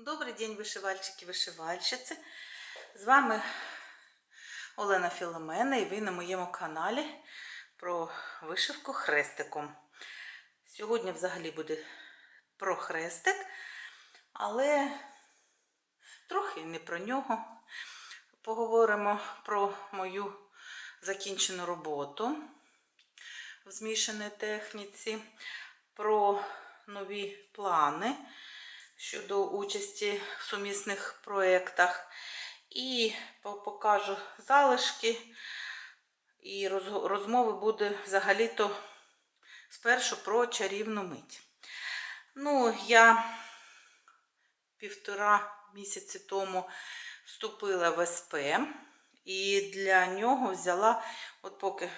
Добрий день, вишивальчики, вишивальщиці. З вами Олена Філомена і ви на моєму каналі про вишивку хрестиком. Сьогодні взагалі буде про хрестик, але трохи не про нього. Поговоримо про мою закінчену роботу в змішаній техніці, про нові плани щодо участі в сумісних проєктах. І покажу залишки. І розмови буде взагалі-то спершу про чарівну мить. Ну, я півтора місяці тому вступила в СП і для нього взяла, от поки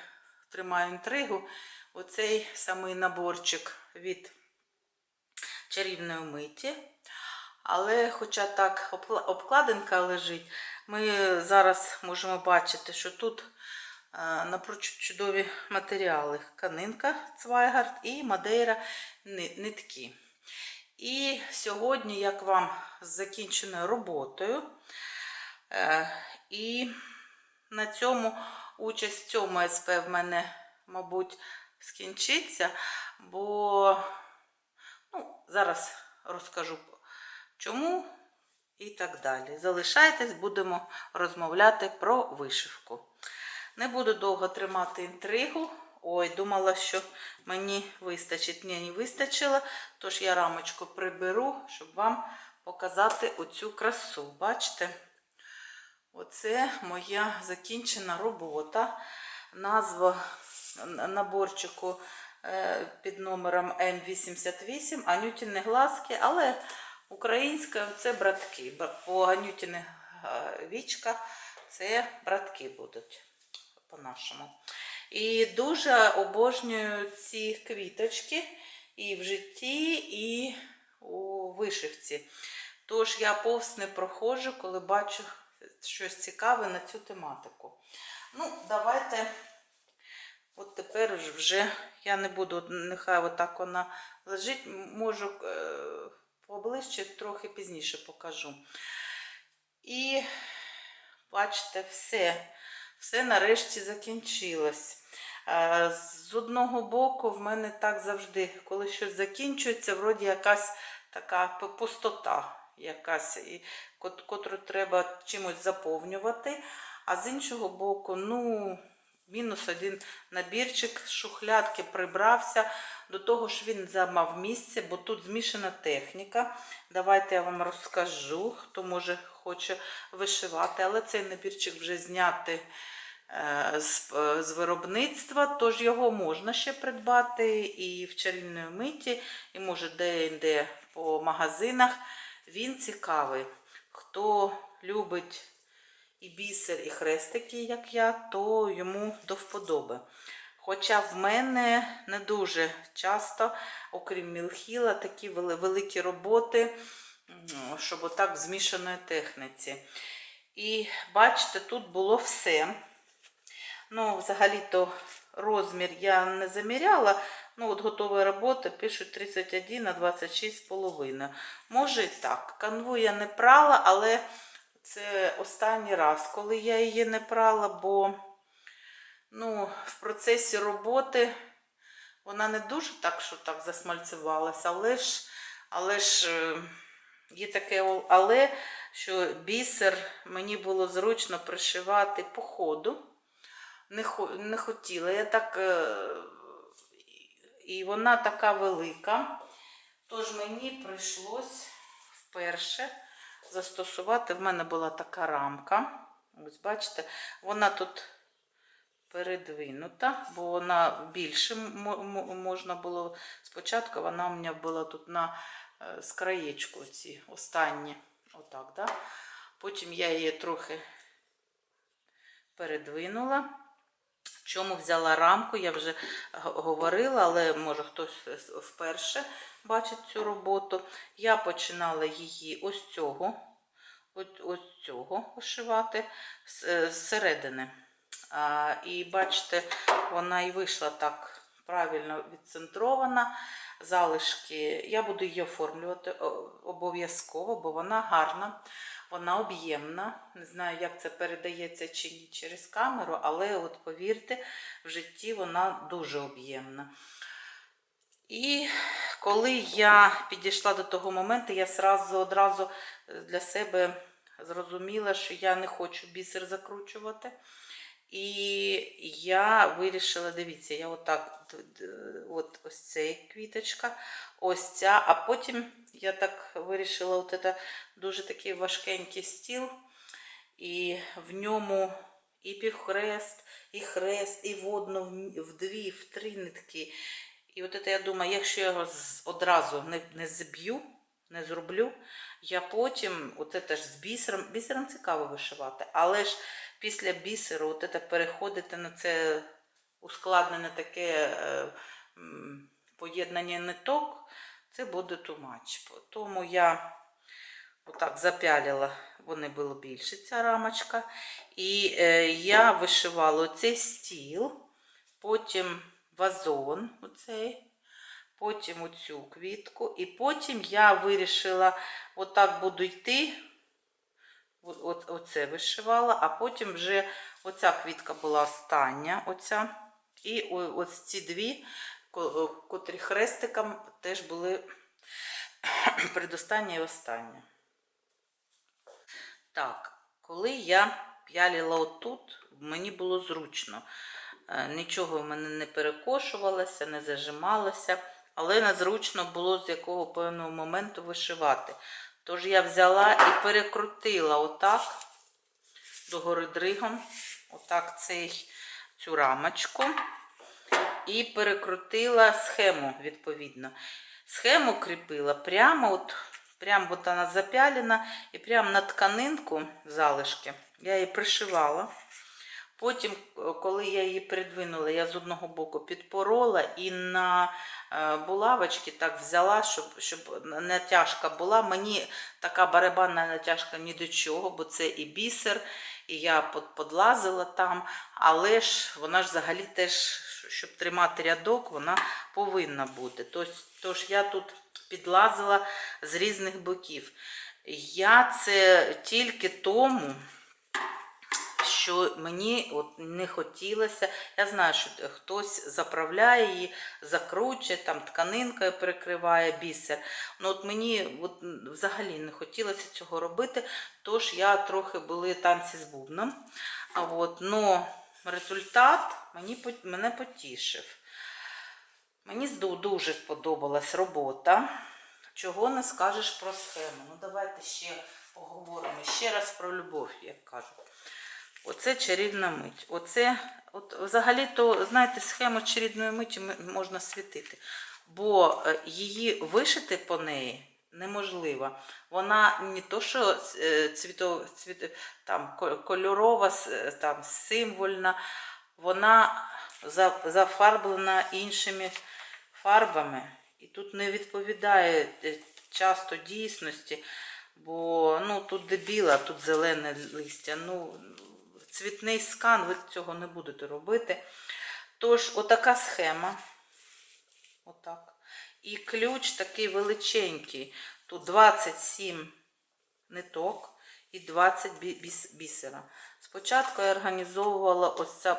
тримаю інтригу, оцей самий наборчик від чарівної миті. Але, хоча так обкладинка лежить, ми зараз можемо бачити, що тут е, напрочуд чудові матеріали. Канинка Цвайгард і Мадейра нитки. І сьогодні, як вам з закінченою роботою, е, і на цьому участь в цьому СП в мене, мабуть, скінчиться, бо ну, зараз розкажу чому і так далі. Залишайтесь, будемо розмовляти про вишивку. Не буду довго тримати інтригу. Ой, думала, що мені вистачить. Ні, не вистачило. Тож я рамочку приберу, щоб вам показати оцю красу. Бачите? Оце моя закінчена робота. Назва наборчику під номером М88 Анютіни глазки, але українська це братки. По Анютіни е, вічка це братки будуть по-нашому. І дуже обожнюю ці квіточки і в житті, і у вишивці. Тож я повз не проходжу, коли бачу щось цікаве на цю тематику. Ну, давайте. От тепер вже я не буду, нехай отак вона лежить, можу е, поближче, трохи пізніше покажу. І бачите, все, все нарешті закінчилось. З одного боку, в мене так завжди, коли щось закінчується, вроді якась така пустота, якась, і, котру треба чимось заповнювати. А з іншого боку, ну, мінус один набірчик, з шухлядки прибрався. До того ж він замав місце, бо тут змішана техніка. Давайте я вам розкажу, хто може хоче вишивати, але цей набірчик вже знятий е, з, е, з виробництва, тож його можна ще придбати і в чарівної миті, і може де-інде по магазинах. Він цікавий. Хто любить і бісер, і хрестики, як я, то йому до вподоби. Хоча в мене не дуже часто, окрім Мілхіла, такі великі роботи, щоб отак в змішаної техніці. І бачите, тут було все. Ну, взагалі-то розмір я не заміряла. Ну, от готова робота, пишуть 31 на 26,5. Може і так. Канву я не прала, але це останній раз, коли я її не прала, бо ну, в процесі роботи вона не дуже так, що так засмальцювалася, але ж, але ж е, є таке але, що бісер мені було зручно пришивати по ходу. Не, не хотіла. Я так, е, і вона така велика. Тож мені прийшлось вперше застосувати. В мене була така рамка. Ось бачите, вона тут передвинута, бо вона більше можна було спочатку. Вона у мене була тут на е, з краєчку ці останні. Отак, да? Потім я її трохи передвинула. Чому взяла рамку, я вже говорила, але може хтось вперше бачить цю роботу. Я починала її ось цього, ось, цього вишивати е, зсередини. І бачите, вона і вийшла так правильно відцентрована. залишки. Я буду її оформлювати обов'язково, бо вона гарна, вона об'ємна. Не знаю, як це передається чи ні через камеру, але от повірте, в житті вона дуже об'ємна. І коли я підійшла до того моменту, я сразу одразу е, для себе зрозуміла, що я не хочу бісер закручувати. І я вирішила, дивіться, я отак, от ось цей квіточка, ось ця, а потім я так вирішила, от це дуже такий важкенький стіл, і в ньому і півхрест, і хрест, і в в дві, в три нитки. І от це я думаю, якщо я його одразу не, не зб'ю, не зроблю, я потім, от це ж з бісером, бісером цікаво вишивати, але ж після бісеру, от це переходити на це ускладнене таке е, поєднання ниток, це буде тумач. Тому я отак запялила, вони було більше, ця рамочка. І е, я вишивала оцей стіл, потім вазон, оцей, потім оцю квітку, і потім я вирішила, отак буду йти. Оце вишивала, а потім вже оця квітка була остання, оця. І ось ці дві, котрі хрестиком теж були предостання і остання. Так, коли я п'ялила отут, мені було зручно. Е, Нічого в мене не перекошувалося, не зажималося, але незручно було з якого певного моменту вишивати. Тож я взяла і перекрутила отак догори дригом, отак цей, цю рамочку. І перекрутила схему відповідно. Схему кріпила прямо, от, прямо от вона запялена, і прямо на тканинку залишки я її пришивала. Потім, е, коли я її придвинула, я з одного боку підпорола і на е, булавочки так взяла, щоб, щоб натяжка була. Мені така барабанна натяжка ні до чого, бо це і бісер, і я под- подлазила там, але ж вона ж взагалі теж, щоб тримати рядок, вона повинна бути. Тож, тож я тут підлазила з різних боків. Я це тільки тому, що мені от не хотілося. Я знаю, що хтось заправляє її, закручує, там тканинкою перекриває бісер. Ну от мені от, взагалі не хотілося цього робити, тож я трохи були танці з бубном. А от, ну, результат мені, мене потішив. Мені дуже сподобалась робота. Чого не скажеш про схему? Ну, давайте ще поговоримо ще раз про любов, як кажуть. Оце чарівна мить. Оце, от взагалі-то, знаєте, схему чарівної миті можна світити, бо е, її вишити по неї неможливо. Вона не то, що е, цвіто, цвіто, там, кольорова, е, там, символьна, вона зафарблена іншими фарбами. І тут не відповідає часто дійсності, бо ну, тут дебіла, тут зелене листя. Ну, цвітний скан, ви цього не будете робити. Тож, отака схема. Отак. І ключ такий величенький. Тут 27 ниток і 20 бісера. Спочатку я організовувала ось це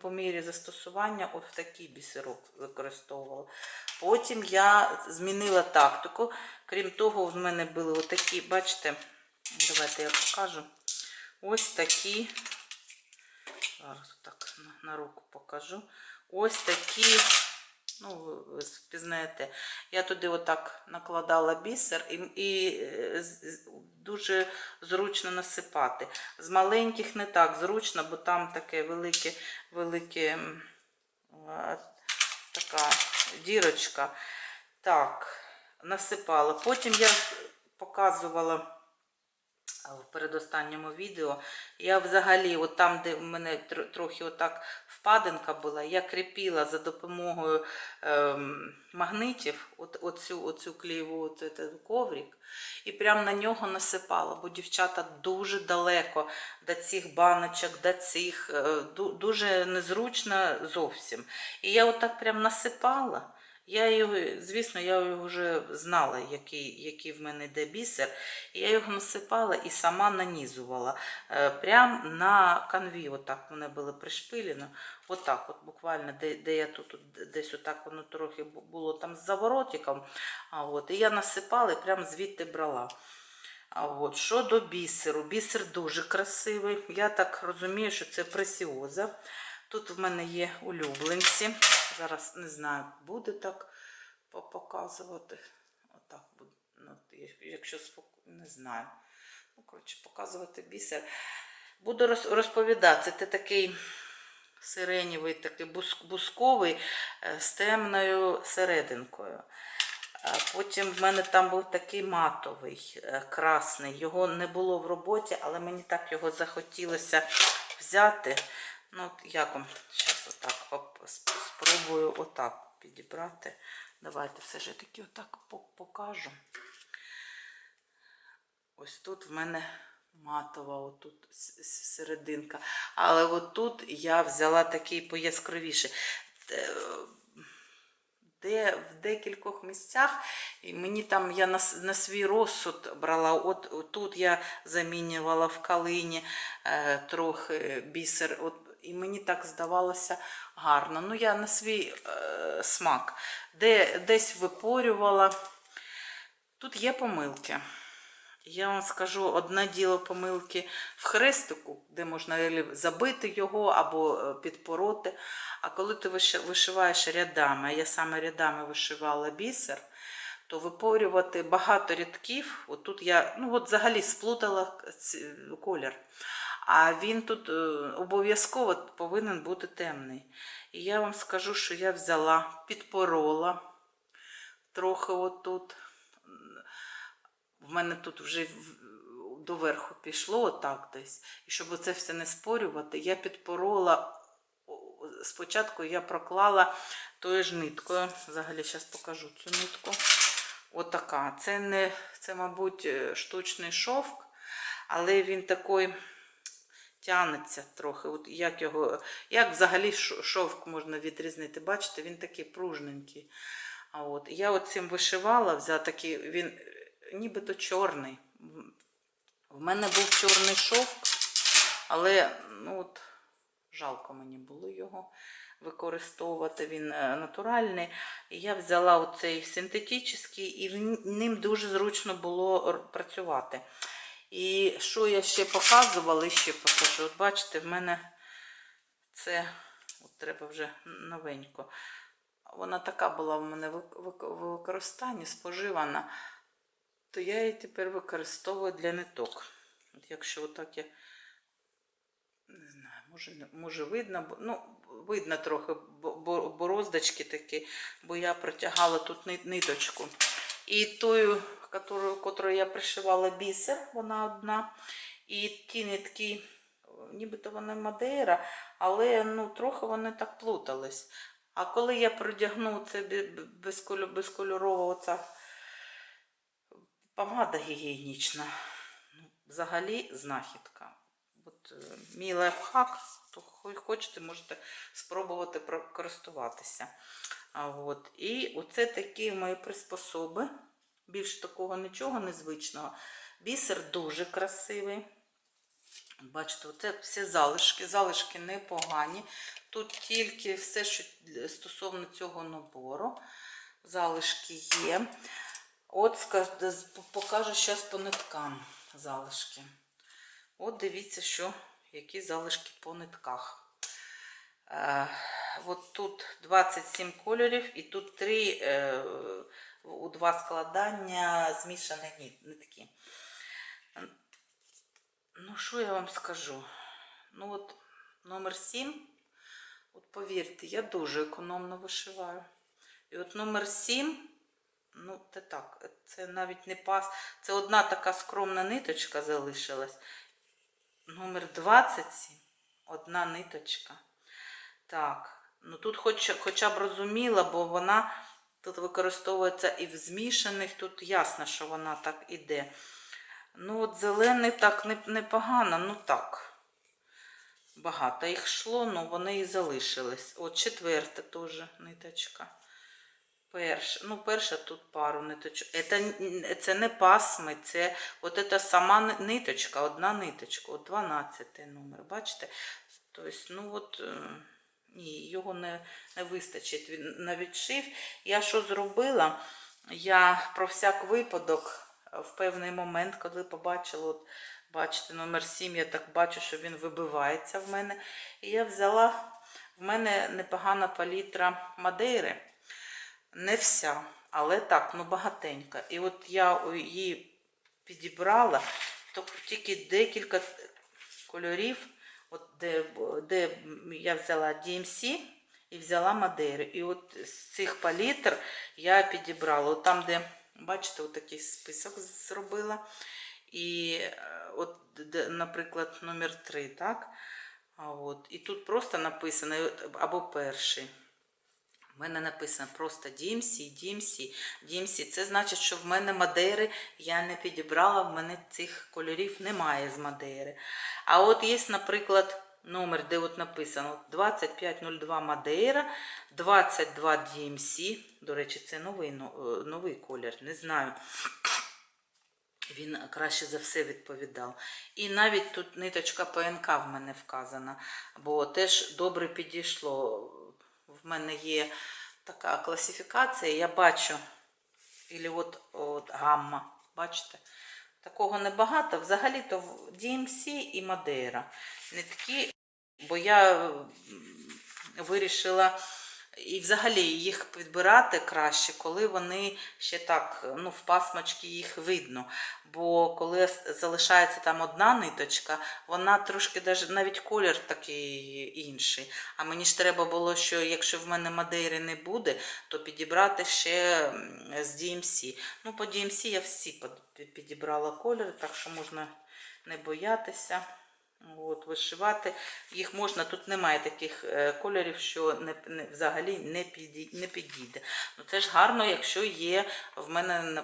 по, мірі застосування ось такий бісерок використовувала. Потім я змінила тактику. Крім того, в мене були отакі, бачите, давайте я покажу. Ось такі. Зараз так на, руку покажу. Ось такі, ну, ви- впізнаєте, я туди отак накладала бісер і, і е, дуже зручно насипати. З маленьких не так зручно, бо там таке велике, велике така дірочка. Так, насипала. Потім я показувала в передостанньому відео. Я взагалі, от там, де в мене трохи отак впадинка була, я кріпила за допомогою ем, магнитів от, оцю, оцю клеєву от, коврик і прямо на нього насипала, бо дівчата дуже далеко до цих баночок, до цих, е, дуже незручно зовсім. І я отак прям насипала. Я його, звісно, я його вже знала, який, який в мене йде бісер. І я його насипала і сама нанізувала. Е, прям на канві, отак вони були пришпилені. Отак, от буквально, де, де я тут, десь отак воно трохи було там з заворотиком. А от, і я насипала і прям звідти брала. А от щодо бісеру, бісер дуже красивий. Я так розумію, що це пресіоза. Тут в мене є улюбленці. Зараз не знаю, буде так показувати. Отак буде. Ну, якщо спок... не знаю. Ну, коротше, показувати бісер. Буду розповідати. Це такий сиренєвий, такий бусковий е, з темною серединкою. Потім в мене там був такий матовий, е, красний. Його не було в роботі, але мені так його захотілося взяти. Ну, як вам отак спробую отак підібрати. Давайте все ж таки отак покажу. Ось тут в мене матова, отут серединка. Але отут я взяла такий пояскравіший. Е, де в декількох місцях, і мені там я на, на свій розсуд брала. От, от тут я замінювала в калині е, трохи бісер. От, і мені так здавалося гарно. Ну, я на свій е, смак. Де, десь випорювала. Тут є помилки. Я вам скажу, одне діло помилки в хрестику, де можна забити його або е, підпороти. А коли ти вишиваєш рядами, я саме рядами вишивала бісер, то випорювати багато рядків. От тут я ну от взагалі сплутала колір. А він тут е, обов'язково повинен бути темний. І я вам скажу, що я взяла, підпорола трохи отут. В мене тут вже доверху пішло отак десь. І щоб оце все не спорювати, я підпорола. Спочатку я проклала тою ж ниткою. Взагалі, зараз покажу цю нитку. Отака. Це, не, це, мабуть, е, штучний шовк, але він такий тянеться трохи. От як, його, як взагалі шовк можна відрізнити? Бачите, він такий пружненький. А от, я от цим вишивала, взяла такий, він е, нібито чорний. В мене був чорний шовк, але ну от, жалко мені було його використовувати. Він е, натуральний. І я взяла оцей синтетичний, і ним дуже зручно було працювати. І що я ще показувала, ще покажу. От бачите, в мене це от треба вже новенько. Вона така була в мене в використанні, споживана, то я її тепер використовую для ниток. От якщо отак я не знаю, може, може видно, ну, видно трохи бо- бо- бороздочки такі, бо я протягала тут ниточку. І тою, котрою я пришивала бісер, вона одна. І ті нитки, нібито вони Мадейра, але ну, трохи вони так плутались. А коли я продягну це безкольорова оця помада гігієнічна, ну, взагалі знахідка. Е, мій лайфхак, то хочете, можете спробувати користуватися. От. І оце такі мої приспособи. Більш такого нічого незвичного. Бісер дуже красивий. Бачите, оце всі залишки. Залишки непогані. Тут тільки все, що стосовно цього набору. Залишки є. От покажу зараз по ниткам залишки. От дивіться, що, які залишки по нитках. Е, от тут 27 кольорів, і тут 3 е, у два складання змішані нитки. Ну, що я вам скажу? Ну, от номер 7, от повірте, я дуже економно вишиваю. І от номер 7, ну, це так, це навіть не пас. Це одна така скромна ниточка залишилась. Номер 27, одна ниточка. Так, ну тут хоч, хоча б розуміла, бо вона тут використовується і в змішаних, тут ясно, що вона так іде. Ну, от зелений так не- непогано, ну так. Багато їх йшло, ну вони і залишились. От четверта теж ниточка. Перша, ну, перша тут пару ниточок. Це, це не пасми, це от це сама ниточка, одна ниточка, от 12 номер, бачите? Тобто, ну от, е, ні, його не, не вистачить на відшив. Я що зробила? Я про всяк випадок е, в певний момент, коли побачила, от, бачите, номер 7, я так бачу, що він вибивається в мене. І я взяла, в мене непогана палітра Мадейри. Не вся, але так, ну багатенька. І от я її підібрала, то тільки декілька кольорів, от де, де я взяла DMC і взяла Мадейри. І от з цих палітр я підібрала. От там, де, бачите, от такий список зробила. І е, от, де, наприклад, номер 3, так? От, і тут просто написано або перший. У мене написано просто DMC, DMC, DMC. Це значить, що в мене Мадейри я не підібрала, в мене цих кольорів немає з Мадейри. А от є, наприклад, номер, де от написано 2502 Мадейра, 22 DMC. До речі, це новий, е, новий колір, не знаю. Він краще за все відповідав. І навіть тут ниточка ПНК в мене вказана, бо теж добре підійшло. В мене є така класифікація, я бачу, і от, от гамма, бачите? Такого небагато. Взагалі-то DMC і Мадейра. Нитки, бо я вирішила і взагалі їх підбирати краще, коли вони ще так, ну, в пасмочки їх видно. Бо коли залишається там одна ниточка, вона трошки навіть колір такий інший. А мені ж треба було, що якщо в мене Мадейри не буде, то підібрати ще з DMC. Ну, по DMC я всі підібрала кольори, так що можна не боятися. От, вишивати їх можна, тут немає таких е, кольорів, що не, не, взагалі не, піді, не підійде. Ну, це ж гарно, якщо є в мене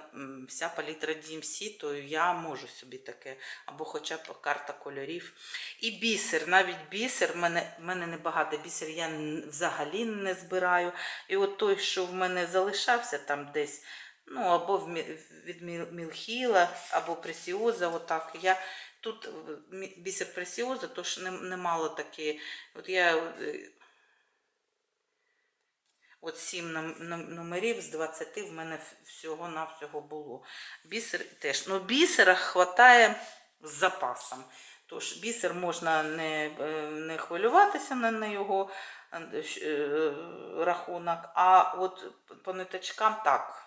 вся палітра DMC, то я можу собі таке, або хоча б карта кольорів. І бісер, навіть бісер, в мене, в мене небагато бісер, я взагалі не збираю. І от той, що в мене залишався там десь, ну, або від Мілхіла, або Пресіоза, отак, я Тут е, бісер пресіоза, тож не- немало такі. От я е, от сім номерів з 20 в мене всього-навсього було. Бісер теж. Ну, бісера хватає з запасом. Тож бісер можна не, е, не хвилюватися на, на його рахунок, а от по ниточкам так.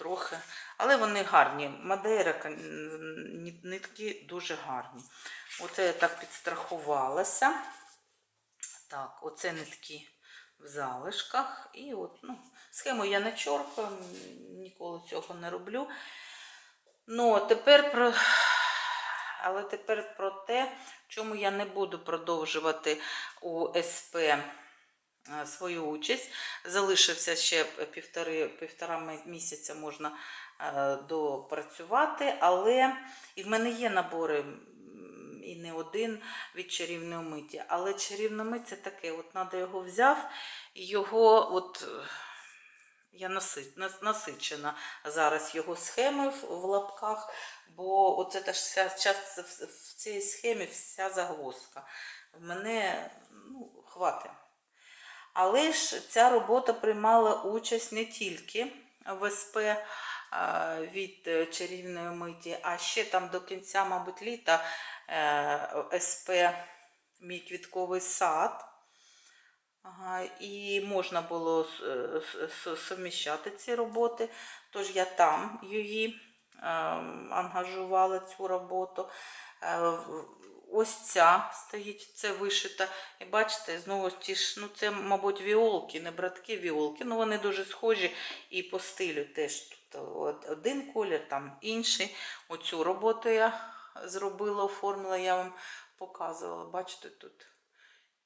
Трохи. Але вони гарні. Мадейра нитки дуже гарні. Оце я так підстрахувалася. Так, оце нитки в залишках. І от, ну, схему я не чоркаю, ніколи цього не роблю. Ну, тепер про. Але тепер про те, чому я не буду продовжувати у СП свою участь. Залишився ще півтори, півтора місяця можна е, допрацювати, але і в мене є набори і не один від чарівної миті. Але чарівна це таке, от треба його взяв, його от. е, Я наси- насичена зараз його схемою в, лапках, бо оце теж вся, час в цій схемі вся загвоздка. В мене ну, хватить. Але ж ця робота приймала участь не тільки в СП від е, чарівної миті, а ще там до кінця, мабуть, літа е, СП Мій квітковий сад. І можна було е, суміщати ці роботи. Тож я там її е, ангажувала цю роботу. Ось ця стоїть, це вишита. І бачите, знову ті ж, ну це, мабуть, віолки, не братки віолки. Ну вони дуже схожі і по стилю теж тут один колір, там інший. Оцю роботу я зробила, оформила, я вам показувала. Бачите, тут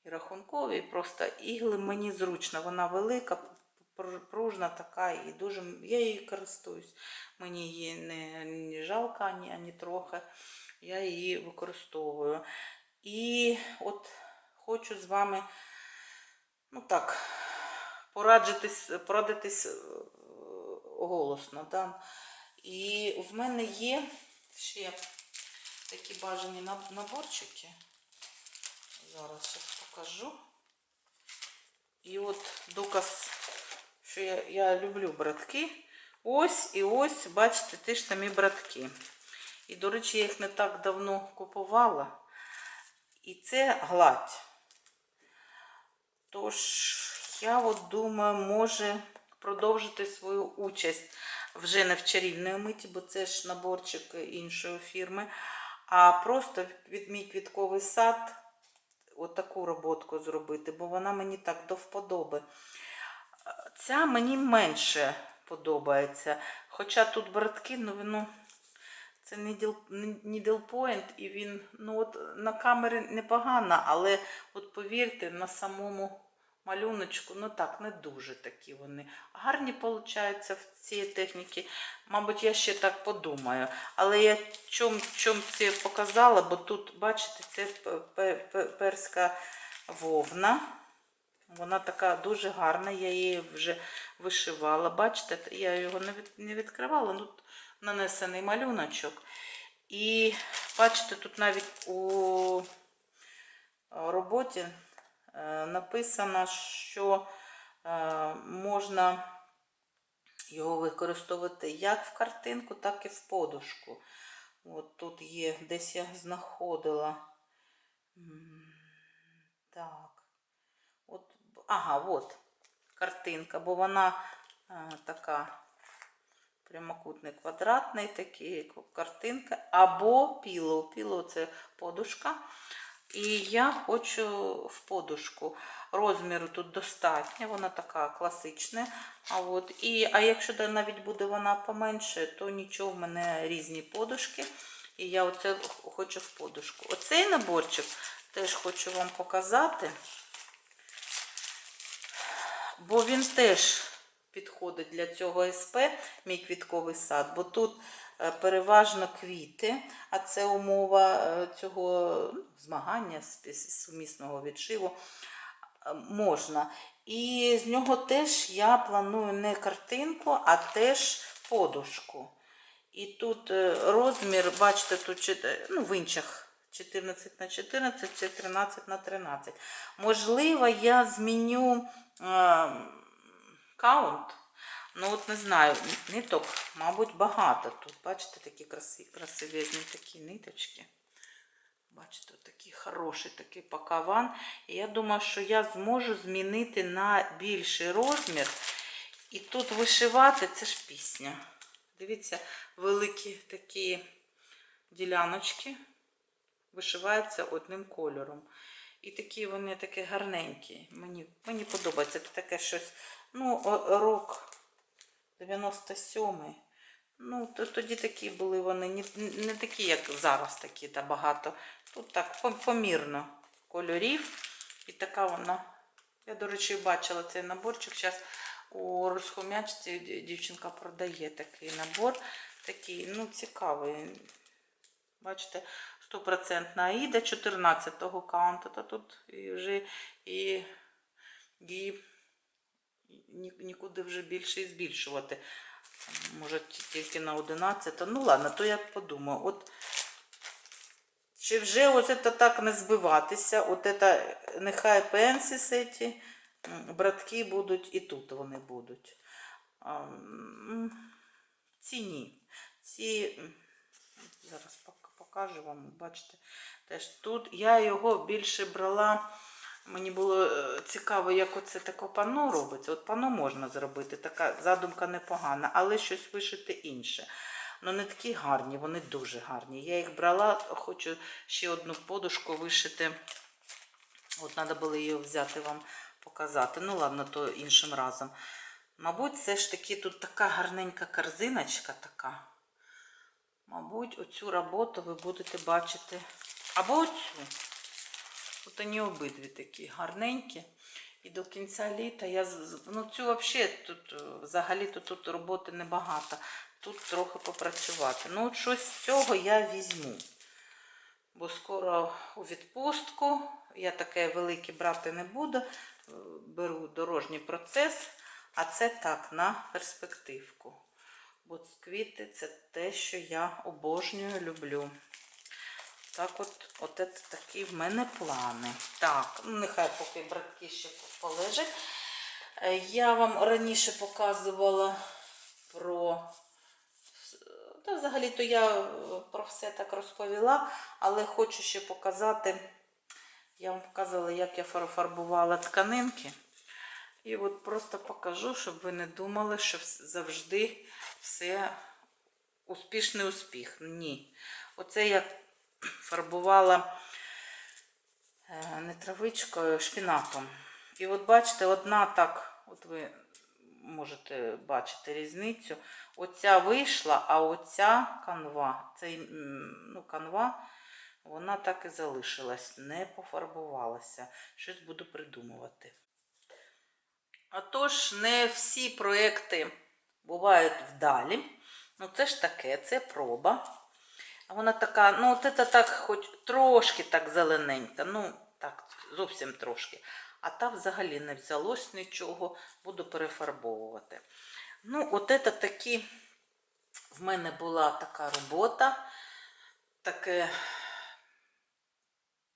і рахункові, і просто ігли мені зручно. Вона велика, пружна така, і дуже я її користуюсь. Мені її не, не жалко ані, ані трохи. Я її використовую. І от хочу з вами, ну так, порадитись е, голосно. Да? І в мене є ще такі бажані наборчики. Зараз щас покажу. І от доказ, що я, я люблю братки. Ось і ось, бачите, ті ж самі братки. І, до речі, я їх не так давно купувала. І це гладь. Тож, я от думаю, може продовжити свою участь вже не в чарівної миті, бо це ж наборчик іншої фірми, а просто від мій квітковий сад отаку роботку зробити, бо вона мені так до вподоби. Ця мені менше подобається. Хоча тут братки, ну воно це діл, і він ну от на камері непогано, але от повірте, на самому малюночку, ну так, не дуже такі вони. Гарні получаються в цієї техніки. Мабуть, я ще так подумаю. Але я чом, чом це показала, бо тут, бачите, це перська вовна. Вона така дуже гарна, я її вже вишивала. Бачите, я його не, відкривала, ну, нанесений малюночок. І бачите, тут навіть у роботі е, написано, що е, можна його використовувати як в картинку, так і в подушку. От тут є, десь я знаходила. Так. От, ага, от картинка, бо вона е, така прямокутний квадратний, такий картинка, або піло. Піло це подушка. І я хочу в подушку. Розміру тут достатньо, вона така класична. А, от, і, а якщо навіть буде вона поменше, то нічого, в мене різні подушки. І я оце хочу в подушку. Оцей наборчик теж хочу вам показати бо він теж підходить для цього СП, мій квітковий сад, бо тут е, переважно квіти, а це умова е, цього ну, змагання сумісного відшиву е, можна. І з нього теж я планую не картинку, а теж подушку. І тут розмір, бачите, тут ну, в інших 14 на 14, це 13 на 13. Можливо, я зміню е, каунт. Ну, от не знаю, ниток, мабуть, багато тут. Бачите, такі красиві, красивезні такі ниточки. Бачите, такий хороший такий пакаван. І я думаю, що я зможу змінити на більший розмір. І тут вишивати це ж пісня. Дивіться, великі такі діляночки вишиваються одним кольором. І такі вони такі гарненькі. Мені, мені подобається. Це таке щось. Ну, рок 97-й. Ну, то, тоді такі були вони, не, не такі, як зараз, такі та багато. Тут так помірно кольорів. І така вона. Я, до речі, бачила цей наборчик. Зараз у розхом'ячці дівчинка продає такий набор. Такий, ну, цікавий. Бачите, стопроцентна Аїда 14-го каунту. Та тут вже і, і нікуди вже більше і збільшувати. Може, тільки на 11. Ну ладно, то я подумаю. От чи вже от це так не збиватися? От це, нехай пенсі м, братки будуть і тут вони будуть. Ці ні. Ці зараз покажу вам, бачите, теж тут я його більше брала. Мені було е, цікаво, як оце таке пано робиться. От пано можна зробити, така задумка непогана, але щось вишити інше. Ну, не такі гарні, вони дуже гарні. Я їх брала, хочу ще одну подушку вишити. От треба було її взяти вам показати. Ну, ладно, то іншим разом. Мабуть, все ж таки тут така гарненька корзиночка така. Мабуть, оцю роботу ви будете бачити. Або оцю. От вони обидві такі гарненькі. І до кінця літа я ну цю взагалі тут е, взагалі то тут роботи небагато. Тут трохи попрацювати. Ну, от щось з цього я візьму. Бо скоро у відпустку. Я таке велике брати не буду. беру дорожній процес, а це так, на перспективку. Бо квіти це те, що я обожнюю, люблю. Так от, от це такі в мене плани. Так, ну нехай поки братки ще полежать. Е, Я вам раніше показувала про. Та взагалі-то я е, про все так розповіла, але хочу ще показати. Я вам показувала, як я фар- фарбувала тканинки. І от просто покажу, щоб ви не думали, що завжди все успішний успіх. Ні. Оце я фарбувала е, не травичкою, шпінатом. І от бачите, одна так, от ви можете бачити різницю. Оця вийшла, а оця канва, цей, ну, канва, вона так і залишилась, не пофарбувалася. Щось буду придумувати. Отож, не всі проекти бувають вдалі. Ну, це ж таке, це проба. Вона така, ну, от це так, хоч трошки так зелененька, ну, так, зовсім трошки. А там взагалі не взялось нічого, буду перефарбовувати. Ну, от це такі, в мене була така робота, таке,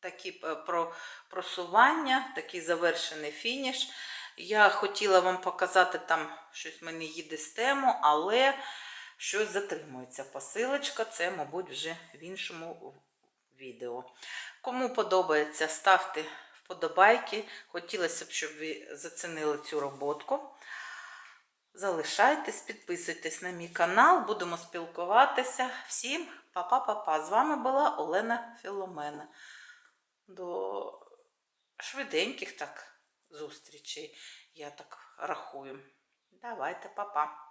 такі е, про, просування, такий завершений фініш. Я хотіла вам показати там щось мені їде з тему, але щось затримується. Посилочка, це, мабуть, вже в іншому відео. Кому подобається, ставте вподобайки. Хотілося б, щоб ви зацінили цю роботку. Залишайтесь, підписуйтесь на мій канал, будемо спілкуватися. Всім па-па-па-па. З вами була Олена Філомена. До швиденьких так зустрічей, я так рахую. Давайте, па-па.